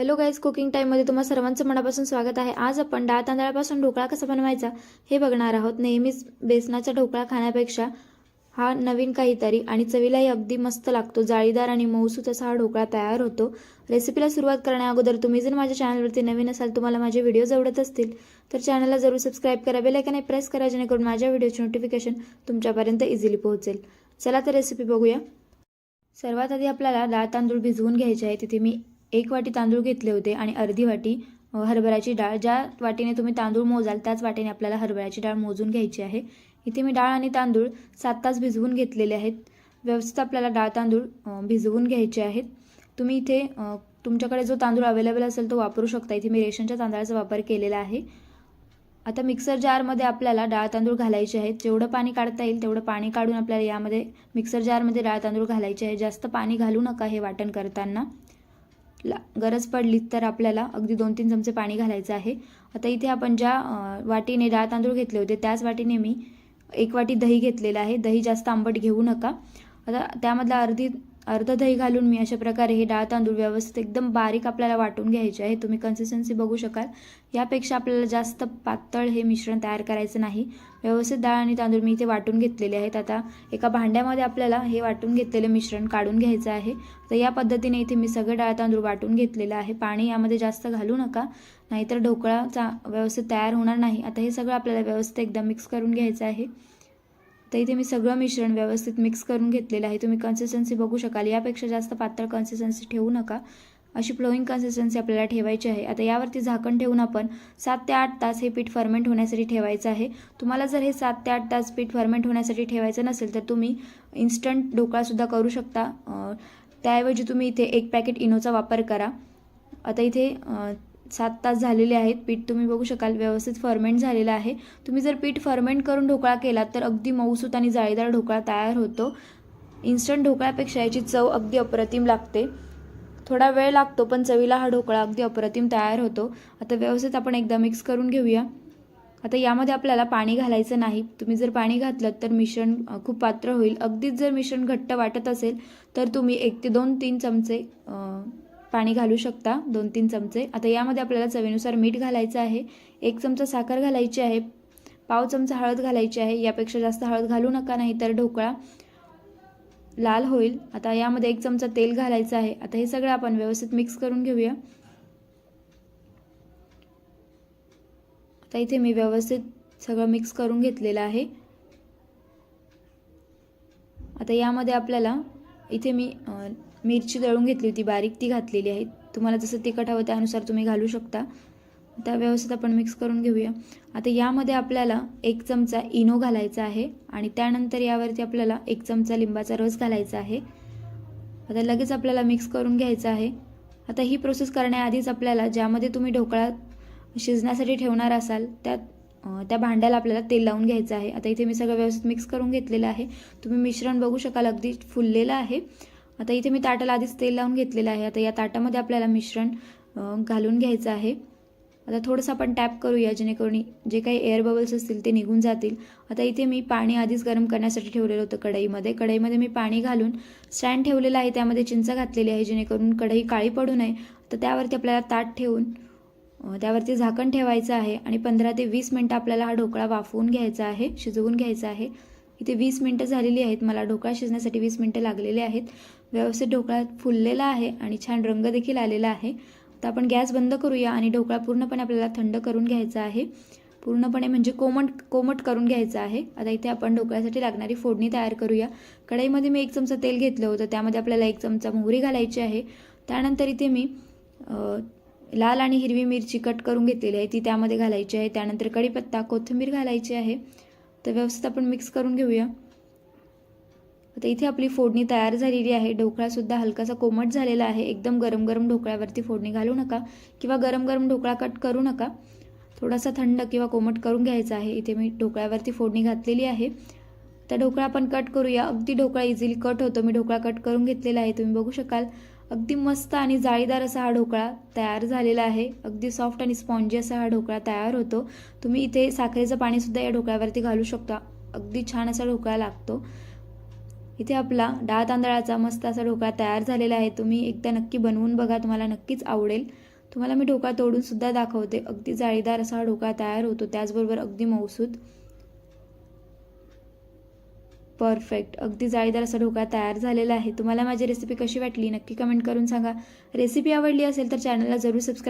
Hello guys cooking टाईममध्ये तुम्हा सर्वांचं मनापासून स्वागत आहे. आज आपण डाळ तांदळापासून ढोकळा कसा बनवायचा हे बघणार आहोत. नेहमीच बेसनाचा ढोकळा खाण्यापेक्षा हा नवीन काहीतरी आणि चवीलाही अगदी मस्त लागतो. जाळीदार आणि मऊसूत असा हा ढोकळा तयार होतो. रेसिपीला सुरुवात करण्याअगोदर तुम्ही जर माझ्या चॅनलवरती नवीन असाल तुम्हाला माझे व्हिडिओज आवडत असतील तर चॅनलला जरूर सबस्क्राईब करा. बेलायकाने प्रेस करा जेणेकरून माझ्या व्हिडिओचे नोटिफिकेशन तुमच्यापर्यंत इझिली पोहोचेल. चला तर रेसिपी बघूया. सर्वात आधी आपल्याला डाळ तांदूळ भिजवून घ्यायचे आहे तिथे मी एक वाटी तांदूळ घेतले होते आणि अर्धी वाटी हरभऱ्याची डाळ. ज्या वाटीने तुम्ही तांदूळ मोजाल त्याच वाटीने आपल्याला हरभऱ्याची डाळ मोजून घ्यायची आहे. इथे मी डाळ आणि तांदूळ सात तास भिजवून घेतलेले आहेत. व्यवस्थित आपल्याला डाळ तांदूळ भिजवून घ्यायचे आहेत. तुम्ही इथे तुमच्याकडे जो तांदूळ अवेलेबल असेल तो वापरू शकता. इथे मी रेशनच्या तांदळाचा वापर केलेला आहे. आता मिक्सर जारमध्ये आपल्याला डाळ तांदूळ घालायचे आहेत. जेवढं पाणी काढता येईल तेवढं पाणी काढून आपल्याला यामध्ये मिक्सर जारमध्ये डाळ तांदूळ घालायचे आहे. जास्त पाणी घालू नका हे वाटण करताना. ला गरज पडली तर आपल्याला अगदी दोन तीन चमचे पाणी घालायचं आहे. आता इथे आपण ज्या वाटीने डाळ तांदूळ घेतले होते त्याच वाटीने मी एक वाटी दही घेतलेलं आहे. दही जास्त आंबट घेऊ नका. आता त्यामधला अर्धी अर्ध दही घालून मी अशा प्रकारे हे डाळ तांदूळ व्यवस्थित एकदम बारीक आपल्याला वाटून घ्यायचे आहे. तुम्ही कन्सिस्टन्सी बघू शकाल. यापेक्षा आपल्याला जास्त पातळ हे मिश्रण तयार करायचं नाही. व्यवस्थित डाळ आणि तांदूळ मी इथे वाटून घेतलेले आहेत. आता एका भांड्यामध्ये आपल्याला हे वाटून घेतलेले मिश्रण काढून घ्यायचं आहे. तर या पद्धतीने इथे मी सगळं डाळ तांदूळ वाटून घेतलेलं आहे. पाणी यामध्ये जास्त घालू नका. नाहीतर ढोकळा चा व्यवस्थित तयार होणार नाही. आता हे सगळं आपल्याला व्यवस्थित एकदम मिक्स करून घ्यायचं आहे. तर इथे मी सगळं मिश्रण व्यवस्थित मिक्स करून घेतलेलं आहे. तुम्ही कन्सिस्टन्सी बघू शकाल. यापेक्षा जास्त पातळ कन्सिस्टन्सी ठेवू नका. अशी फ्लोईंग कन्सिस्टन्सी आपल्याला ठेवायची आहे. आता यावरती झाकण ठेवून आपण सात ते आठ तास हे पीठ फर्मेंट होण्यासाठी ठेवायचं आहे. तुम्हाला जर हे सात ते आठ तास पीठ फर्मेंट होण्यासाठी ठेवायचं नसेल तर तुम्ही इन्स्टंट ढोकळासुद्धा करू शकता. त्याऐवजी तुम्ही इथे एक पॅकेट इनोचा वापर करा. आता इथे सात तास झालेले आहेत. पीठ तुम्ही बघू शकाल व्यवस्थित फर्मेंट झालेलं आहे. तुम्ही जर पीठ फर्मेंट करून ढोकळा केला तर अगदी मऊसूत आणि जाळीदार ढोकळा तयार होतो. इन्स्टंट ढोकळ्यापेक्षा याची चव अगदी अप्रतिम लागते. थोडा वेळ लागतो पण चवीला हा ढोकळा अगदी अप्रतिम तयार होतो. आता व्यवस्थित आपण एकदा मिक्स करून घेऊया. आता यामध्ये आपल्याला पाणी घालायचं नाही. तुम्ही जर पाणी घातलं तर मिश्रण खूप पात्र होईल. अगदीच जर मिश्रण घट्ट वाटत असेल तर तुम्ही एक ते दोन तीन चमचे पाणी घालू शकता दोन तीन चमचे. आता यामध्ये आपल्याला चवीनुसार मीठ घालायचं आहे एक चमचा साखर घालायची आहे पाव चमचा हळद घालायची आहे यापेक्षा जास्त हळद घालू नका नाही तर ढोकळा लाल होईल. आता यामध्ये एक चमचा तेल घालायचं आहे. आता हे सगळं आपण व्यवस्थित मिक्स करून घेऊया. आता इथे मी व्यवस्थित सगळं मिक्स करून घेतलेलं आहे. आता यामध्ये आपल्याला इथे मी मिरची दळून घेतली होती बारीक ती घातलेली आहे. तुम्हाला जसं तिखट हवं त्यानुसार तुम्ही घालू शकता. त्या व्यवस्थित आपण मिक्स करून घेऊया. आता यामध्ये आपल्याला एक चमचा इनो घालायचा आहे आणि त्यानंतर यावरती आपल्याला एक चमचा लिंबाचा रस घालायचा आहे. आता लगेच आपल्याला मिक्स करून घ्यायचं आहे. आता ही प्रोसेस करण्याआधीच आपल्याला ज्यामध्ये तुम्ही ढोकळा शिजण्यासाठी ठेवणार असाल त्यात त्या भांड्याला आपल्याला तेल लावून घ्यायचं आहे. आता इथे मी सगळं व्यवस्थित मिक्स करून घेतलेलं आहे. तुम्ही मिश्रण बघू शकाल अगदी फुललेलं आहे. आता इथे मी ताटाला आधीच तेल लावून घेतलेलं आहे. आता या ताटामध्ये आपल्याला मिश्रण घालून घ्यायचं आहे. आता थोडंसं आपण टॅप करूया जेणेकरून जे काही एअर बबल्स असतील ते निघून जातील. आता इथे मी पाणी आधीच गरम करण्यासाठी ठेवलेलं होतं कढईमध्ये. कढईमध्ये मी पाणी घालून स्टँड ठेवलेलं आहे. त्यामध्ये चिंच घातलेली आहे जेणेकरून कढई काळी पडू नये. तर त्यावरती आपल्याला ताट ठेवून त्यावरती झाकण ठेवायचं आहे आणि पंधरा ते वीस मिनटं आपल्याला हा ढोकळा वाफवून घ्यायचा आहे शिजवून घ्यायचा आहे. इथे वीस मिनटं झालेली आहेत. मला ढोकळा शिजण्यासाठी वीस मिनटं लागलेले आहेत. व्यवस्थित ढोकळा फुललेला आहे आणि छान रंग देखील आलेला आहे. तर आपण गॅस बंद करूया आणि ढोकळा पूर्णपणे आपल्याला थंड करून घ्यायचा आहे. पूर्णपणे म्हणजे कोमट कोमट करून घ्यायचं आहे. आता इथे आपण ढोकळ्यासाठी लागणारी फोडणी तयार करूया. कढईमध्ये मी एक चमचा तेल घेतलं होतं. त्यामध्ये आपल्याला एक चमचा मोहरी घालायची आहे. त्यानंतर इथे मी लाल आणि हिरवी मिरची कट करून घेतलेली आहे. ती त्यामध्ये घालायची आहे. त्यानंतर कढीपत्ता कोथिंबीर घालायची आहे. तर व्यवस्थित आपण मिक्स करून घेऊया. आता इथे आपली फोडणी तयार झालेली आहे. ढोकळासुद्धा हलकासा कोमट झालेला आहे. एकदम गरम गरम ढोकळ्यावरती फोडणी घालू नका किंवा गरम गरम ढोकळा कट करू नका. थोडासा थंड किंवा कोमट करून घ्यायचा आहे. इथे मी ढोकळ्यावरती फोडणी घातलेली आहे. तर ढोकळा आपण कट करूया. अगदी ढोकळा इझिली कट होतो. मी ढोकळा कट करून घेतलेला आहे. तुम्ही बघू शकाल. अगदी मस्त आणि जाळीदार असा हा ढोकळा तयार झालेला आहे. अगदी सॉफ्ट आणि स्पॉन्जी असा हा ढोकळा तयार होतो. तुम्ही इथे साखरेचं पाणीसुद्धा या ढोकळ्यावरती घालू शकता. अगदी छान असा ढोकळा लागतो. इथे आपला डाळ तांदळाचा मस्त असा ढोकळा तयार झालेला आहे. तुम्ही एकदा नक्की बनवून बघा तुम्हाला नक्कीच आवडेल. तुम्हाला मी ढोकळा तोडून सुद्धा दाखवते. अगदी जाळीदार असा हा ढोकळा तयार होतो. त्याचबरोबर अगदी मौसूद परफेक्ट अगदी जाळीदार असा ढोकळा तयार झालेला आहे. तुम्हाला माझी रेसिपी कशी वाटली नक्की कमेंट करून सांगा. रेसिपी आवडली असेल तर चॅनलला जरूर सबस्क्राईब